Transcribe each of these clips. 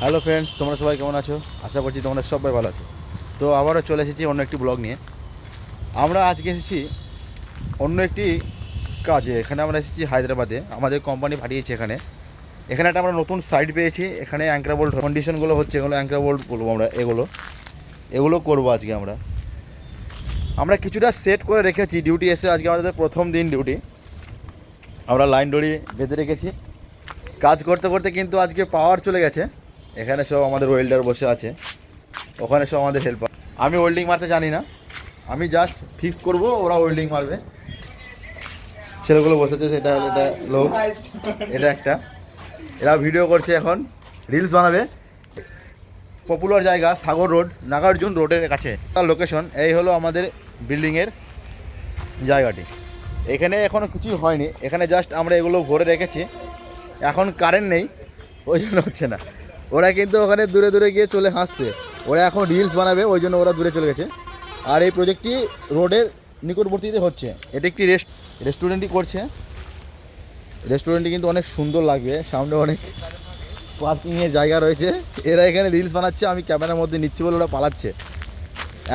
Hello friends, তোমরা সবাই কেমন আছো? আশা করছি তোমরা সবাই ভালো আছো। তো আবারও চলে এসেছি অন্য একটি ব্লগ নিয়ে। আমরা আজকে এসেছি অন্য একটি কাজে। এখানে আমরা এসেছি হায়দ্রাবাদে। আমাদের কোম্পানি পাঠিয়েছে এখানে। এখানে একটা আমরা নতুন সাইট পেয়েছি। এখানে অ্যাঙ্করা বোল্ট কন্ডিশনগুলো হচ্ছে, এগুলো অ্যাঙ্করা বোল্ট বলব আমরা, এগুলো। এগুলো করব আজকে আমরা। আমরা কিছুটা সেট করে রেখেছি। ডিউটি এসে আজকে আমাদের প্রথম দিন ডিউটি আমরা লাইন দড়ি বেঁধে রেখেছি। কাজ করতে করতে কিন্তু আজকে পাওয়ার চলে গেছে। এখানে সব আমাদের ওয়েল্ডার বসে আছে। ওখানে সব আমাদের হেল্পার আমি ওয়েল্ডিং মারতে জানি না। আমি জাস্ট ফিক্স করব, ওরা ওয়েল্ডিং মারবে। ছেলেগুলো বসেছে, সেটা হলো এটা লোক। এটা একটা। এরা ভিডিও করছে এখন। রিলস বানাবে। পপুলার জায়গা, সাগর রোড নাগার্জুন রোডের কাছে। তার লোকেশন এই হলো আমাদের বিল্ডিংয়ের জায়গাটি। এখানে এখনও কিছুই হয়নি। এখানে জাস্ট আমরা এগুলো ভরে রেখেছি। এখন কারেন্ট নেই। ওই জন্য হচ্ছে না। ওরা কিন্তু ওখানে দূরে দূরে গিয়ে চলে হাসছে। ওরা এখন রিলস বানাবে, ওই জন্য ওরা দূরে চলে গেছে। আর এই প্রজেক্টটি রোডের নিকটবর্তীতে হচ্ছে। এটা একটি রেস্ট রেস্টুরেন্টই করছে। রেস্টুরেন্টটি কিন্তু অনেক সুন্দর লাগবে। সামনে অনেক পার্কিংয়ের জায়গা রয়েছে। এরা এখানে রিলস বানাচ্ছে, আমি ক্যামেরার মধ্যে নিচ্ছি বলে ওরা পালাচ্ছে।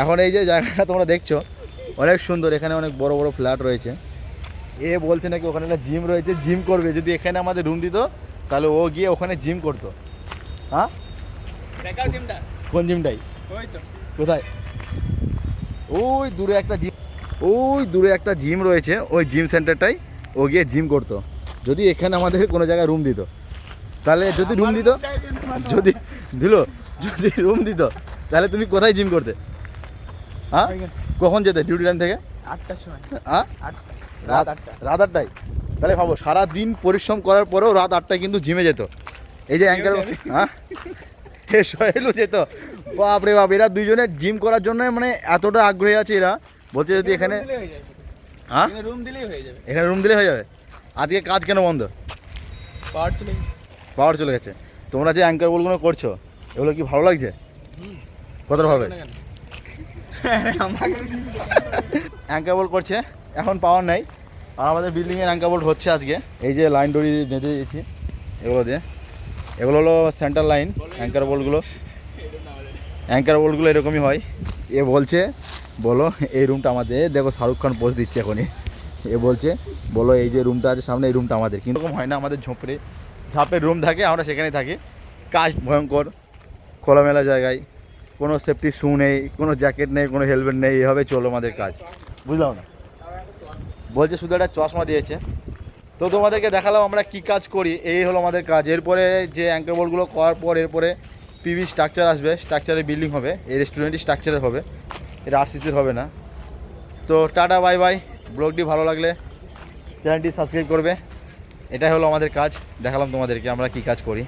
এখন এই যে জায়গাটা তোমরা দেখছ, অনেক সুন্দর। এখানে অনেক বড় বড় ফ্ল্যাট রয়েছে। এ বলছে নাকি ওখানে একটা জিম রয়েছে। জিম করবে। যদি এখানে আমাদের রুম দিত, তাহলে ও গিয়ে ওখানে জিম করতো। হ্যাঁ? কোন জিমটাই? ওই তো। কোথায়? ওই দূরে একটা জিম ওই দূরে একটা জিম রয়েছে ওই জিম সেন্টারটাই ও গিয়ে জিম করতো। যদি এখানে আমাদের কোনো জায়গায় রুম দিত। তাহলে যদি রুম দিত যদি দিল যদি রুম দিত তাহলে তুমি কোথায় জিম করতে? হ্যাঁ? কখন যেতে? ডিউটি টাইম থেকে? আটটার সময়। হ্যাঁ? রাত আটটা। রাত আটটায়? তাহলে ভাবো সারা দিন পরিশ্রম করার পরেও রাত আটটায় কিন্তু জিমে যেত। এই যে অ্যাঙ্কার? হ্যাঁ? এ সোহেলও যেত বাপ রে বাপ এরা দুজনে জিম করার জন্য মানে এতটা আগ্রহী আছে এরা। বলছে যদি এখানে হ্যাঁ রুম দিলেই হয়ে যাবে। এখানে রুম দিলে হয়ে যাবে। আজকে কাজ কেন বন্ধ? পাওয়ার চলে গেছে। পাওয়ার চলে গেছে। তোমরা যে অ্যাঙ্কার বলগুলো করছ এগুলো কি ভালো লাগছে? কতটা ভালো লাগছে? অ্যাঙ্কার বল করছে। এখন পাওয়ার নাই। আর আমাদের বিল্ডিংয়ের অ্যাঙ্কার বোল্ট হচ্ছে আজকে। এই যে লাইন দড়ি বেঁধে দিয়েছি এগুলো দিয়ে। এগুলো হলো সেন্টার লাইন অ্যাঙ্কার বোল্টগুলো অ্যাঙ্কার বোল্টগুলো এরকমই হয়। এ বলছে, বলো, এই রুমটা আমাদের দেখো শাহরুখ খান পোস্ট দিচ্ছে এখনই। এ বলছে, বলো, এই যে রুমটা আছে সামনে, এই রুমটা আমাদের। কিন্তু হয় না, আমাদের ঝোপড়ে ঝাপের রুম থাকে, আমরা সেখানে থাকি। কাজ ভয়ঙ্কর, খোলামেলা জায়গায়। কোনো সেফটি শু নেই, কোনো জ্যাকেট নেই, কোনো হেলমেট নেই, এভাবে চলো আমাদের কাজ। বুঝলাম না। বলছে, শুধু একটা চশমা দিয়েছে। তো তোমাদেরকে দেখালাম আমরা কি কাজ করি, এই হলো আমাদের কাজ। এরপরে যে অ্যাঙ্কার বোর্ডগুলো করার পর এরপরে পিভি স্ট্রাকচার আসবে স্ট্রাকচারের বিল্ডিং হবে, এই রেস্টুরেন্টই স্ট্রাকচারের হবে, এটা আরসিসির হবে না। তো টাটা বাই বাই ব্লগটি ভালো লাগলে চ্যানেলটি সাবস্ক্রাইব করবে। এটাই হলো আমাদের কাজ, দেখালাম তোমাদেরকে আমরা কি কাজ করি।